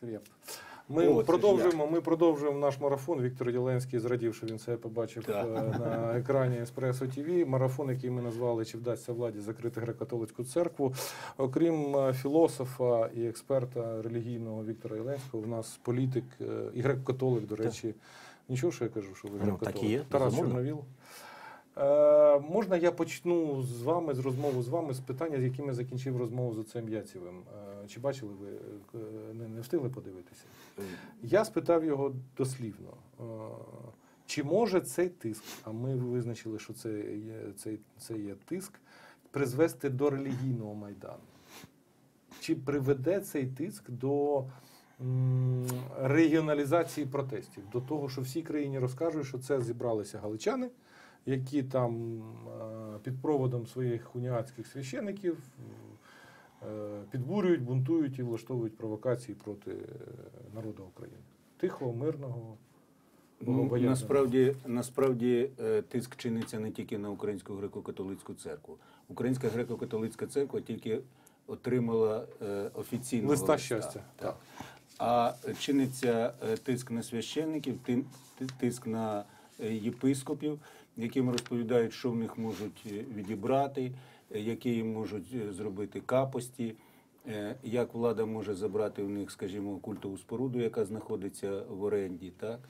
Скреп. Ми О, продовжуємо. Ми продовжуємо наш марафон. Віктор Єленський зрадів, що він це побачив Так. е, на екрані Еспресо ТВ. Марафон, який ми назвали Чи вдасться владі закрити греко-католицьку церкву. Окрім е, філософа і експерта релігійного Віктора Єленського, у нас політик е, і греко-католик, до речі. Нічого, що я кажу, що ви Ну, греко-католик. так і є, Тарас. Чорновіл. Е, можна я почну з вами з розмову з вами з питання, з яким я закінчив розмову з отцем Яцєвим. Е, чи бачили ви е, не, не встигли подивитися? Я спитав його дослівно, е, чи може цей тиск, а ми визначили, що це є, цей, це є тиск, призвести до релігійного майдану? Чи приведе цей тиск до м, регіоналізації протестів? До того, що всій країні розкажуть, що це зібралися галичани, які там е, під проводом своїх уніатських священиків е, підбурюють, бунтують і влаштовують провокації проти е, народу України. Тихого, мирного, Ну, насправді, насправді тиск чиниться не тільки на Українську греко-католицьку церкву. Українська греко-католицька церква тільки отримала офіційного Листа щастя. Так. А чиниться тиск на священників, ти- ти- тиск на єпископів, яким розповідають, що в них можуть е, відібрати, е, які їм можуть е, зробити капості. Е, Як влада може забрати в них, скажімо, культову споруду, яка знаходиться в оренді, так?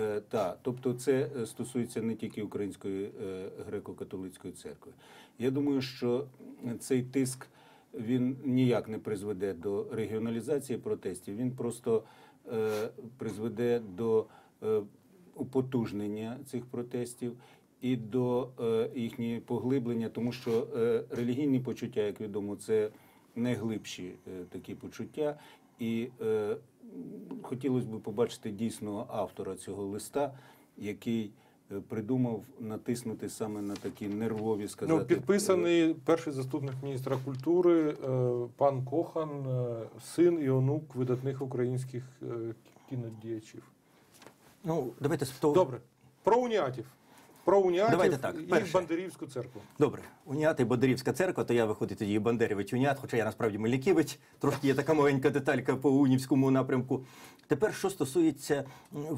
Е, та, тобто це е, стосується не тільки Української е, греко-католицької церкви. Я думаю, що цей тиск він ніяк не призведе до регіоналізації протестів, він просто е, призведе до е, употужнення цих протестів і до е, їхнього поглиблення, тому що е, релігійні почуття, як відомо, це найглибші е, такі почуття. І е, хотілося б побачити дійсного автора цього листа, який е, придумав натиснути саме на такі нервові сказати. Ну, підписаний перший заступник міністра культури, е, пан Кохан, е, син і онук видатних українських е, кінодіячів. Ну, давайте з того. Добре. Про уніатів. Про уніатів Давайте так, і перше. Бандерівську церкву. Добре, уніат і Бондарівська церква, то я виходить тоді і Бандерівець уніат, хоча я насправді Меліківець, трошки є така маленька деталька по унівському напрямку. Тепер, що стосується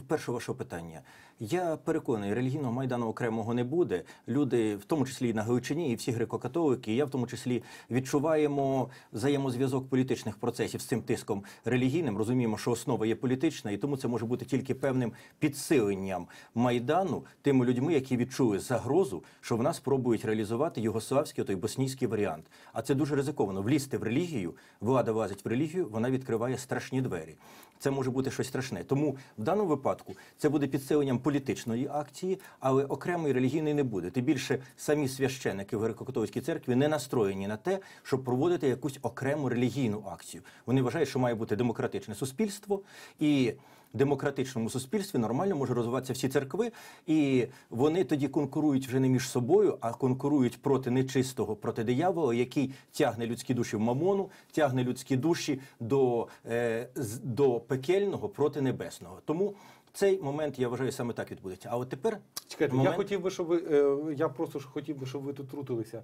першого вашого питання, я переконаний, релігійного майдану окремого не буде. Люди, в тому числі і на Галичині, і всі греко-католики, і я в тому числі відчуваємо взаємозв'язок політичних процесів з цим тиском релігійним. Розуміємо, що основа є політична, і тому це може бути тільки певним підсиленням майдану тими людьми, які відчули загрозу, що в нас спробують реалізувати югославський той боснійський варіант. А це дуже ризиковано. Влізти в релігію, влада влазить в релігію, вона відкриває страшні двері. Це може бути щось страшне. Тому в даному випадку це буде підсиленням політичної акції, але окремої релігійної не буде. Тим більше самі священики в греко-католицькій церкві не настроєні на те, щоб проводити якусь окрему релігійну акцію. Вони вважають, що має бути демократичне суспільство і. Демократичному суспільстві нормально може розвиватися всі церкви, і вони тоді конкурують вже не між собою, а конкурують проти нечистого, проти диявола, який тягне людські душі в мамону, тягне людські душі до, е, до пекельного проти небесного. Тому цей момент я вважаю саме так відбудеться. А от тепер Чекайте, момент... я хотів би, щоб ви, е, я просто ж хотів би, щоб ви тут трутилися.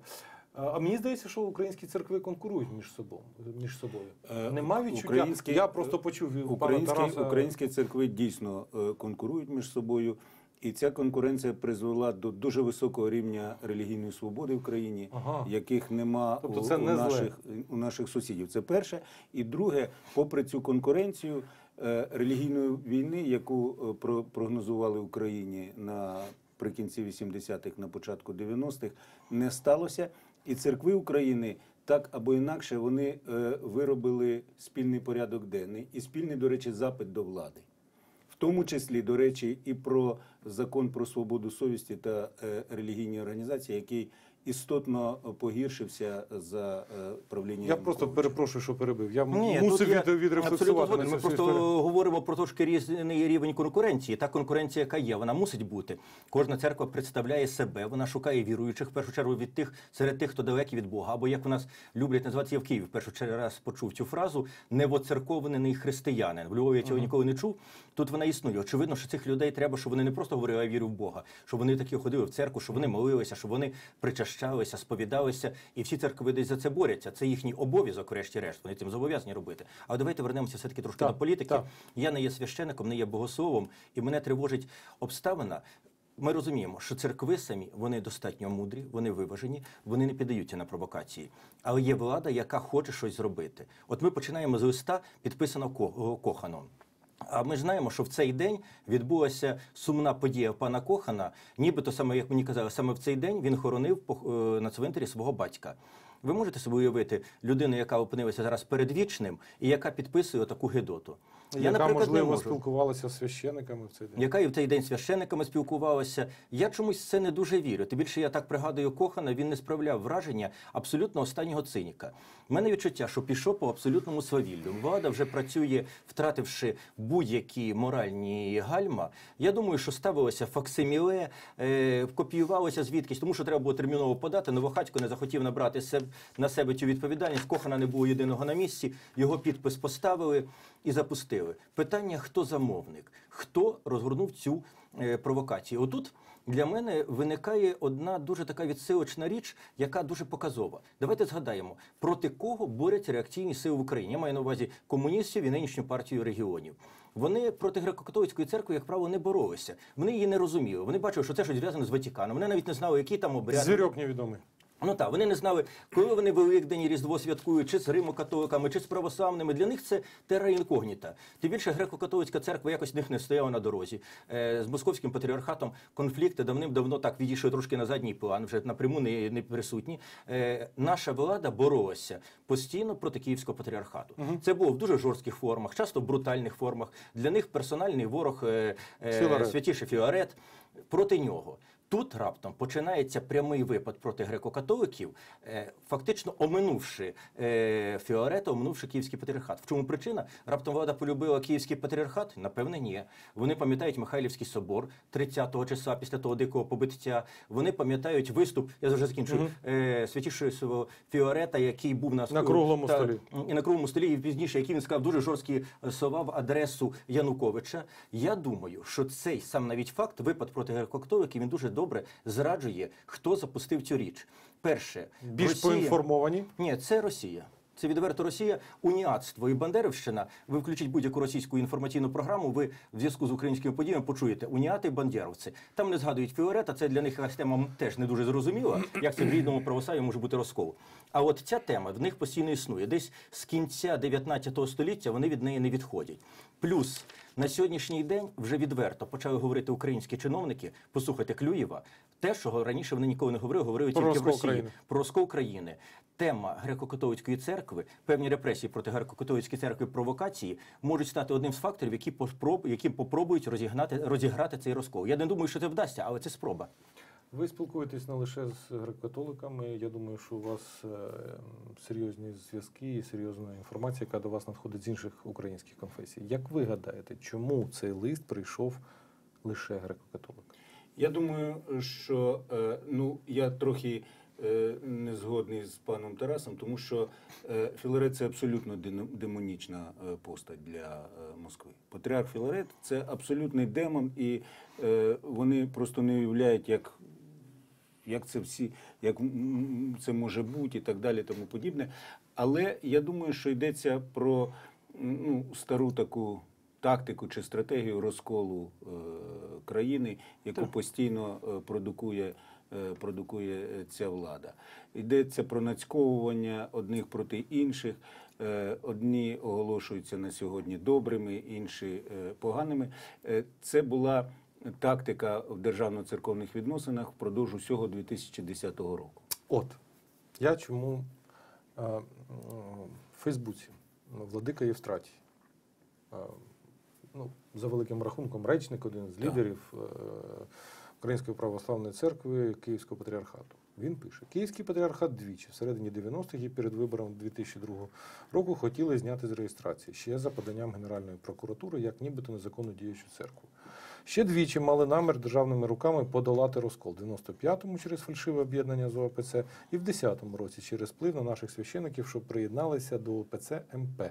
А мені здається, що українські церкви конкурують між собою. Між собою. Е, Нема відчуття. українські- я просто почув від пана Українські, Тараса. українські церкви дійсно е, конкурують між собою, і ця конкуренція призвела до дуже високого рівня релігійної свободи в країні, Ага. яких нема Тобто це у не наших, у наших сусідів. Це перше. І друге, попри цю конкуренцію е, релігійної війни, яку е, про- прогнозували Україні на прикінці 80-х, на початку 90-х, не сталося. І церкви України так або інакше вони е, виробили спільний порядок денний і спільний, до речі, запит до влади. В тому числі, до речі, і про закон про свободу совісті та е, релігійні організації, який істотно погіршився за е, правління. Я просто перепрошую, що перебив. Я Ні, мусив від, відрефлексувати. Ми просто історію. говоримо про трошки різний рівень конкуренції. Та конкуренція, яка є, вона мусить бути. Кожна церква представляє себе, вона шукає віруючих в першу чергу від тих серед тих, хто далекий від Бога. Або як у нас люблять називати, я в Києві в першу чергу раз почув цю фразу невоцерковлений християнин. В Львові я цього ніколи не чув. Тут вона існує. Очевидно, що цих людей треба, щоб вони не просто говорили, я вірю в Бога, щоб вони такі ходили в церкву, щоб вони молилися, щоб вони причащалися, сповідалися, і всі церкви десь за це борються. Це їхній обов'язок, врешті-решт. Вони цим зобов'язані робити. А давайте вернемося все таки трошки Так, до політики. так. Я не є священником, не є богословом, і мене тривожить обставина. Ми розуміємо, що церкви самі вони достатньо мудрі, вони виважені, вони не піддаються на провокації. Але є влада, яка хоче щось зробити. От ми починаємо з листа, підписаного Коханом. А ми знаємо, що в цей день відбулася сумна подія пана Кохана. Нібито саме як мені казали, саме в цей день він хоронив е, на цвинтарі свого батька. Ви можете собі уявити людину, яка опинилася зараз передвічним і яка підписує таку гидоту. яка, можливо, спілкувалася з священиками в цей день. Яка і в цей день з священниками спілкувалася. Я чомусь це не дуже вірю. Тим більше я так пригадую Кохана, він не справляв враження абсолютно останнього циніка. У мене відчуття, що пішов по абсолютному свавіллю. Влада вже працює, втративши будь-які моральні гальма. Я думаю, що ставилося факсиміле, е, копіювалося звідкись, тому що треба було терміново подати. Новохатько не захотів набрати се- на себе цю відповідальність. Кохана не було єдиного на місці. Його підпис поставили і запустили. Питання: хто замовник, хто розгорнув цю е, провокацію? Отут. Для мене виникає одна дуже така відсилочна річ, яка дуже показова. Давайте згадаємо, проти кого борються реакційні сили в Україні. Я маю на увазі комуністів і нинішню партію регіонів. Вони проти греко-католицької церкви, як правило, не боролися. Вони її не розуміли. Вони бачили, що це щось зв'язане з Ватиканом. Вони навіть не знали, які там обряди. Звірок невідомий. Ну так, вони не знали, коли вони Великдень і Різдво святкують, чи з римо-католиками, чи з православними. Для них це терра інкогніта. Тим більше греко-католицька церква якось в них не стояла на дорозі. Е, з московським патріархатом конфлікти давним-давно так відійшли трошки на задній план, вже напряму не, не присутні. Е, наша влада боролася постійно проти київського патріархату. Це було в дуже жорстких формах, часто в брутальних формах. Для них персональний ворог е, е, Філарет. святіше проти нього. Тут раптом починається прямий випад проти греко-католиків, е, фактично оминувши е, Фіорета, оминувши київський патріархат. В чому причина? Раптом влада полюбила київський патріархат? Напевне, ні. Вони пам'ятають Михайлівський собор 30-го числа після того дикого побиття. Вони пам'ятають виступ. Я вже закінчую е, святішого Фіорета, який був на, На круглому та- столі. і на круглому столі, і пізніше, який він сказав дуже жорсткі слова в адресу Януковича. Я думаю, що цей сам навіть факт, випад проти греко-католиків, він дуже добре зраджує, хто запустив цю річ. Перше, Більш Росія- поінформовані. ні, це Росія. Це відверто Росія, уніатство і Бандерівщина. Ви включіть будь-яку російську інформаційну програму. Ви в зв'язку з українськими подіями почуєте уніати і бандеровці. Там не згадують Фіорета. Це для них якась тема теж не дуже зрозуміла. Як це в рідному православі може бути розкол. А от ця тема в них постійно існує. Десь з кінця 19 століття вони від неї не відходять. Плюс на сьогоднішній день вже відверто почали говорити українські чиновники. Послухайте Клюєва. Те, що раніше вони ніколи не говорили, говорили Про тільки в Росії країни. про розкол України. Тема греко-католицької церкви, певні репресії проти греко-католицької церкви, провокації можуть стати одним з факторів, які попроб, які попробують розігнати розіграти цей розкол. Я не думаю, що це вдасться, але це спроба. Ви спілкуєтесь не лише з греко-католиками. Я думаю, що у вас е, серйозні зв'язки і серйозна інформація, яка до вас надходить з інших українських конфесій. Як ви гадаєте, чому цей лист прийшов лише греко-католикам? Я думаю, що е, ну я трохи е, не згодний з паном Тарасом, тому що е, Філарет це абсолютно демонічна постать для Москви. Патріарх Філарет це абсолютний демон, і вони просто не уявляють, як. Як це всі, як це може бути і так далі, тому подібне. Але я думаю, що йдеться про ну, стару таку тактику чи стратегію розколу е, країни, яку постійно е, продукує, е, продукує ця влада. Йдеться про нацьковування одних проти інших. Одні оголошуються на сьогодні добрими, інші поганими. Це була тактика в державно-церковних відносинах впродовж усього 2010 року. От я чому в Фейсбуці Владика Євстратій, ну, за великим рахунком, речник, один з лідерів е, Української православної церкви Київського патріархату. Він пише: Київський патріархат двічі всередині 90-х і перед вибором 2002 року хотіли зняти з реєстрації ще за поданням Генеральної прокуратури, як нібито незаконно діючу церкву. Ще двічі мали намір державними руками подолати розкол 95-му через фальшиве об'єднання з ОПЦ і в 10-му році через вплив на наших священиків, що приєдналися до ОПЦ МП.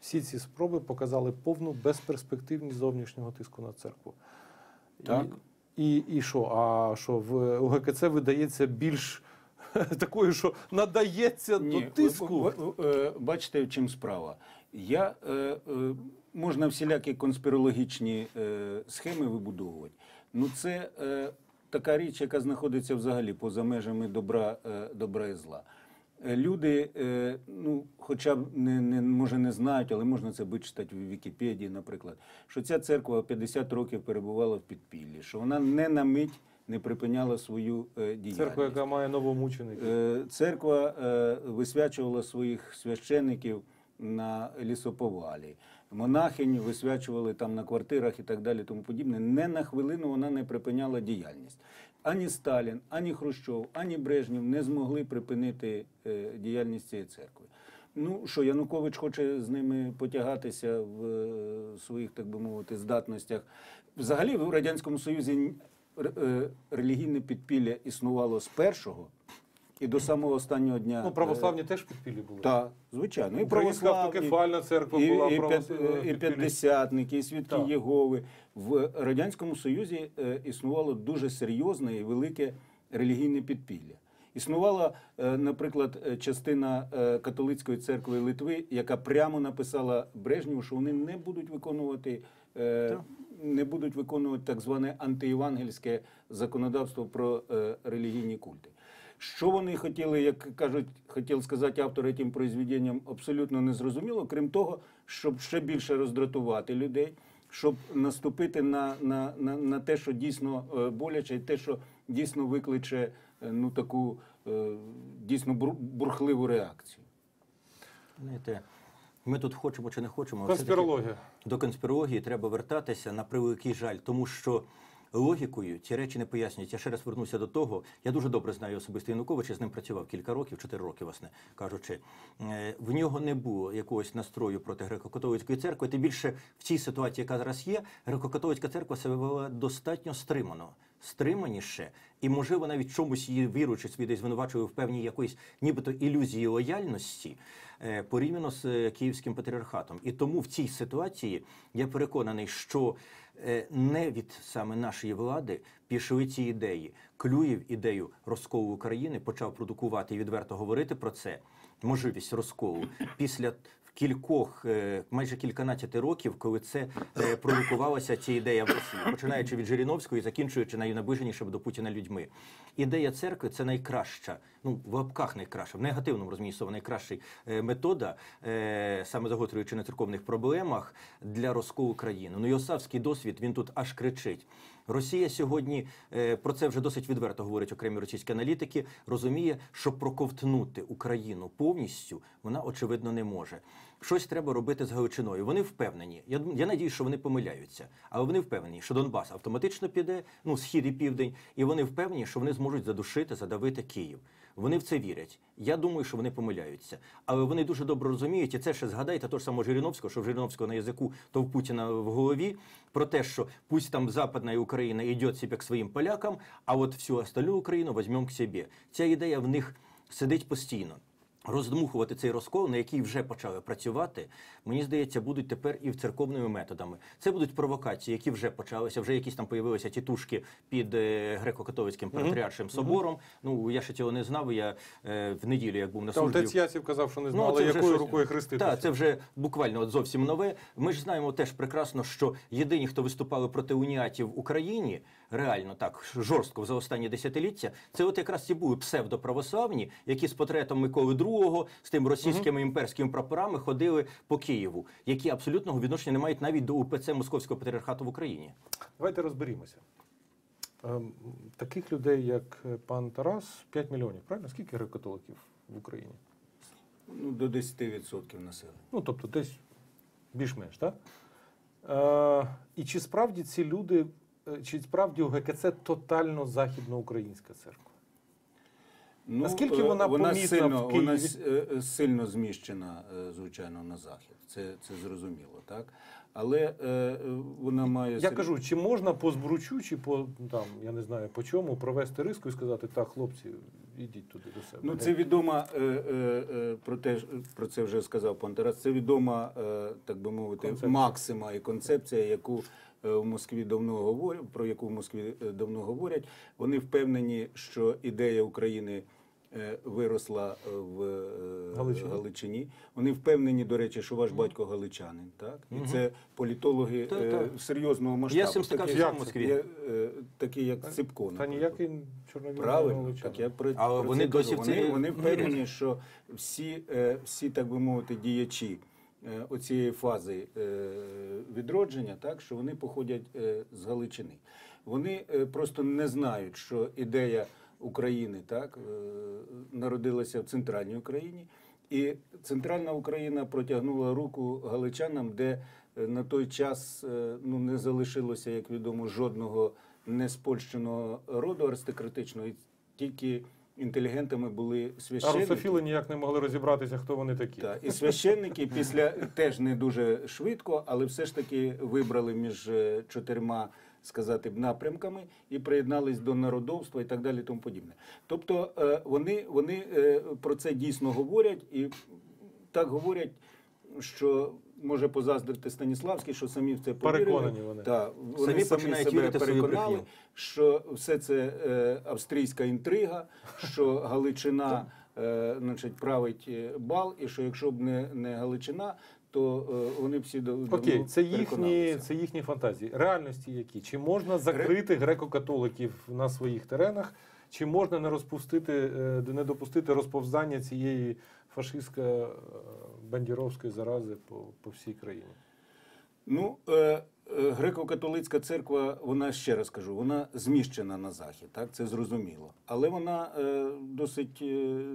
Всі ці спроби показали повну безперспективність зовнішнього тиску на церкву. Так. І, і, і що? А що в УГКЦ видається більш такою, що надається до тиску. ви- ви- ви, е, Бачите, в чим справа. Я, е, е, можна всілякі конспірологічні е, схеми вибудовувати. Ну, це е, така річ, яка знаходиться взагалі поза межами добра, е, добра і зла. Е, Люди, е, ну, хоча б не, не, може не знають, але можна це вичитати в Вікіпедії, наприклад, що ця церква 50 років перебувала в підпіллі, що вона не на мить не припиняла свою е, діяльність. Церква, яка має новомучеників. Е, Церква е, висвячувала своїх священиків на лісоповалі. Монахинь висвячували там на квартирах і так далі, тому подібне. Не на хвилину вона не припиняла діяльність. Ані Сталін, ані Хрущов, ані Брежнєв не змогли припинити е, діяльність цієї церкви. Ну що, Янукович хоче з ними потягатися в е, своїх, так би мовити, здатностях. Взагалі в Радянському Союзі е, релігійне підпілля існувало з першого і до самого останнього дня. Ну, православні теж в підпіллі були. Так, звичайно. І православні, автокефальна церква і, була і, е, і п'ятдесятники, і свідки Так. Єгови. В Радянському Союзі е, існувало дуже серйозне і велике релігійне підпілля. Існувала, е, наприклад, е, частина е, католицької церкви Литви, яка прямо написала Брежнєву, що вони не будуть виконувати. е, Не будуть виконувати так зване антиєвангельське законодавство про е, релігійні культи. Що вони хотіли, як кажуть, хотів сказати автор цим произведенням, абсолютно не зрозуміло, крім того, щоб ще більше роздратувати людей, щоб наступити на, на, на, на те, що дійсно е, боляче, і те, що дійсно викличе е, ну, таку е, дійсно бур- бурхливу реакцію. Знаєте, ми тут хочемо чи не хочемо. Конспірологія. До конспірології треба вертатися на превеликий жаль, тому що логікою ці речі не пояснюють. Я ще раз вернуся до того. Я дуже добре знаю особисто Януковича, з ним працював кілька років, чотири роки, власне кажучи. Е, В нього не було якогось настрою проти греко-католицької церкви. Тим більше в цій ситуації, яка зараз є, греко-католицька церква себе вела достатньо стримано. Стриманіше, і можливо навіть чомусь її віруючи свій десь звинувачує в певній якоїсь нібито ілюзії лояльності порівняно з е, київським патріархатом. І тому в цій ситуації я переконаний, що е, не від саме нашої влади пішли ці ідеї. Клюєв ідею розколу України почав продукувати і відверто говорити про це. Можливість розколу після кількох, е, майже кільканадцяти років, коли це е, продукувалася ця ідея в Росії, починаючи від Жириновського і закінчуючи найнаближенішим до Путіна людьми. Ідея церкви це найкраща, ну в лапках найкраща, в негативному розумінні слова найкраща е, метода, саме заготрюючи на церковних проблемах для розколу країни. Ну Йосавський досвід він тут аж кричить. Росія сьогодні е, про це вже досить відверто говорять окремі російські аналітики. Розуміє, що проковтнути Україну повністю вона очевидно не може. Щось треба робити з Галичиною. Вони впевнені. Я я надію, що вони помиляються, але вони впевнені, що Донбас автоматично піде, ну схід і південь, і вони впевнені, що вони зможуть задушити, задавити Київ. Вони в це вірять. Я думаю, що вони помиляються. Але вони дуже добре розуміють, і це ще згадайте того ж самого Жириновського, що в Жириновського на язику, то в Путіна в голові, про те, що пусть там Западна Україна йде себе к своїм полякам, а от всю остальну Україну візьмемо к собі. Ця ідея в них сидить постійно. Роздмухувати цей розкол, на який вже почали працювати, мені здається, будуть тепер і в церковними методами. Це будуть провокації, які вже почалися. Вже якісь там появилися тітушки під е, греко-католицьким патріаршим собором. Ну я ще цього не знав. Я е, в неділю, як був на Там службі. отець Яців казав, що не знав, Ну, але якою щось- рукою хреститися. Так, це вже буквально от зовсім нове. Ми ж знаємо теж прекрасно, що єдині, хто виступали проти уніатів в Україні, реально так жорстко за останні десятиліття, це от якраз ці були псевдоправославні, які з портретом Миколи II, з тим російськими імперськими прапорами ходили по Києву, які абсолютного відношення не мають навіть до УПЦ Московського патріархату в Україні. Давайте розберімося. Ем, Таких людей, як е, пан Тарас, 5 мільйонів. Правильно? Скільки греко-католиків в Україні? Ну, до 10% населення. Ну, тобто десь більш-менш, так? Е, і чи справді ці люди, чи справді у ГКЦ тотально західноукраїнська церква? Ну, Наскільки е, вона помітна сильно, в Києві? Вона е, е, сильно зміщена, е, звичайно, на захід. Це, це зрозуміло, так? Але е, е, вона має Я кажу, чи можна по збручу, чи по там, я не знаю по чому, провести риску і сказати, так, хлопці, ідіть туди до себе. Ну, це відома е, е, е, про те, про це вже сказав пан Тарас. Це відома, е, так би мовити, Концепція. максима і концепція, яку е, в Москві давно говорять, про яку в Москві е, давно говорять. Вони впевнені, що ідея України е, виросла е, в е, Галичині. Галичині. Вони впевнені, до речі, що ваш батько галичанин, так? І це політологи Так, е, так. серйозного масштабу. Я з стикався Такі- в Москві. е, Такі, як Ципко. Та ніякий чорновіл Правильно, так я про, А про вони це досі вони, вони впевнені, що всі, е, всі, так би мовити, діячі е, оцієї фази е, відродження, так що вони походять е, з Галичини. Вони е, просто не знають, що ідея України так е, народилася в центральній Україні. І центральна Україна протягнула руку галичанам, де е, на той час е, ну не залишилося, як відомо, жодного неспольщеного роду аристократичного, тільки інтелігентами були А священники. русофіли ніяк не могли розібратися, хто вони такі. Так, і священники після теж не дуже швидко, але все ж таки вибрали між е, чотирма сказати б напрямками і приєднались до народовства і так далі, тому подібне. Тобто е, вони, вони е, про це дійсно говорять і так говорять, що може позаздрити Станіславський, що самі в це повірили. Переконані вони. Так, вони Самі самі, себе переконали, що все це е, австрійська інтрига, що Галичина е, значить, править е, бал, і що якщо б не, не Галичина, то е, вони всі до Окей, це їхні, це їхні фантазії. Реальності які? Чи можна закрити греко-католиків на своїх теренах, чи можна не розпустити, е, не допустити розповзання цієї фашистсько-бандіровської зарази по, по всій країні? Ну, е, е, греко-католицька церква, вона ще раз кажу, вона зміщена на захід, так це зрозуміло. Але вона е, досить е,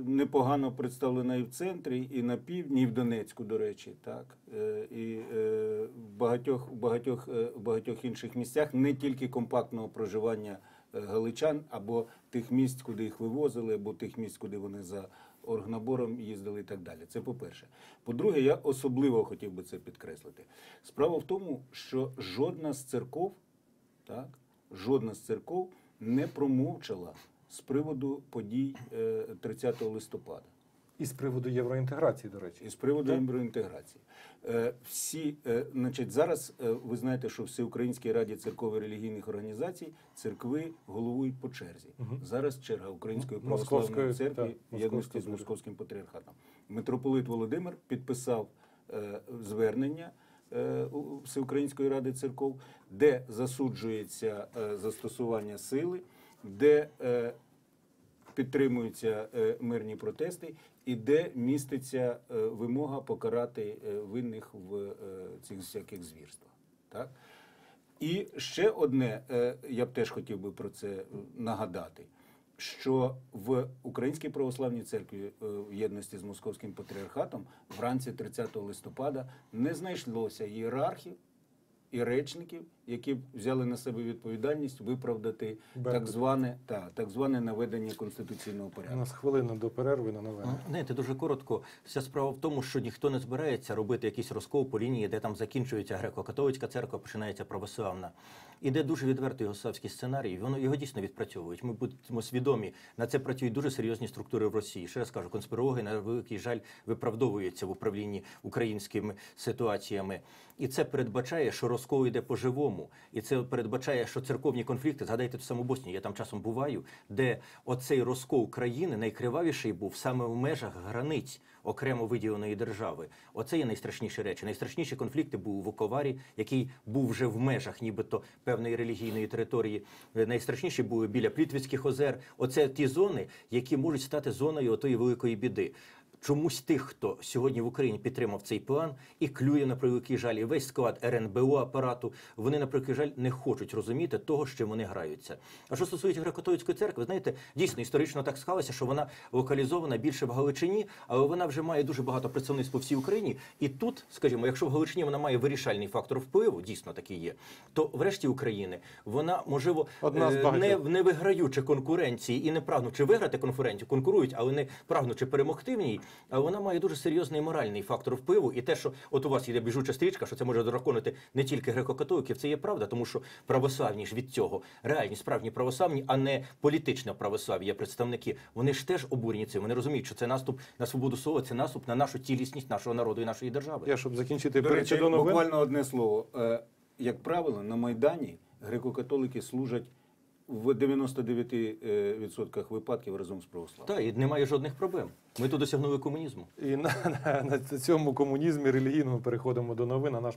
непогано представлена і в центрі, і на півдні, і в Донецьку, до речі, так е, і е, в багатьох, в багатьох, е, в багатьох інших місцях не тільки компактного проживання е, галичан або тих місць, куди їх вивозили, або тих місць, куди вони за оргнабором їздили і так далі. Це по-перше. По-друге, я особливо хотів би це підкреслити. Справа в тому, що жодна з церков, так, жодна з церков не промовчала з приводу подій е, 30 листопада. І з приводу євроінтеграції, до речі. І з приводу Так. євроінтеграції. Е, Всі, е, значить, зараз е, ви знаєте, що Всеукраїнській раді церков і релігійних організацій церкви головують по черзі. Мгм. Зараз черга Української православної церкви в єдності з московським патріархатом. Митрополит Володимир підписав звернення. Всеукраїнської ради церков, де засуджується застосування сили, де підтримуються е, мирні протести, і де міститься е, вимога покарати е, винних в цих всяких звірствах. Так? І ще одне, я б теж хотів би про це нагадати, що в Українській православній церкві в єдності з Московським патріархатом вранці 30 листопада не знайшлося ієрархів і речників, які б взяли на себе відповідальність виправдати Беркут. так зване, та, так зване наведення конституційного У нас хвилина до перерви на новини. Знаєте, дуже коротко. Вся справа в тому, що ніхто не збирається робити якийсь розкол по лінії, де там закінчується греко-католицька церква, починається православна. Іде дуже відвертий госавський сценарій. Воно його дійсно відпрацьовують. Ми будемо свідомі. На це працюють дуже серйозні структури в Росії. Ще раз кажу, конспірологи на великий жаль виправдовуються в управлінні українськими ситуаціями. І це передбачає, що розкол йде по-живому. І це передбачає, що церковні конфлікти, згадайте ту саму Боснію, я там часом буваю, де оцей розкол країни найкривавіший був саме в межах границь окремо виділеної держави. Оце є найстрашніші речі. Найстрашніші конфлікти був у Вуковарі, який був вже в межах, нібито певної релігійної території. Найстрашніші були біля Плітвицьких озер. Оце ті зони, які можуть стати зоною отої великої біди. Чомусь тих, хто сьогодні в Україні підтримав цей план і клює на превеликий жаль, і весь склад РНБО апарату, вони на превеликий жаль не хочуть розуміти того, що вони граються. А що стосується греко-католицької церкви, знаєте, дійсно історично так склалося, що вона локалізована більше в Галичині, але вона вже має дуже багато представництв по всій Україні. І тут, скажімо, якщо в Галичині вона має вирішальний фактор впливу, дійсно такий є, то в решті України вона можливо Одна е, не не виграючи конкуренції і не прагнучи виграти конференцію, конкурують, але не прагнучи перемогти в ній. Але вона має дуже серйозний моральний фактор впливу. І те, що от у вас йде біжуча стрічка, що це може драконити не тільки греко-католиків, це є правда, тому що православні ж від цього реальні справжні православні, а не політичне православ'я представники. Вони ж теж обурені цим. Вони розуміють, що це наступ на свободу слова, це наступ на нашу цілісність нашого народу і нашої держави. Я щоб закінчити До речі, до новин. буквально одне слово. Е, Як правило, на Майдані греко-католики служать в 99% випадків разом з православ'ям. Так, і немає жодних проблем. Ми тут досягнули комунізму. І на, на, на цьому комунізмі релігійному переходимо до новин. А наш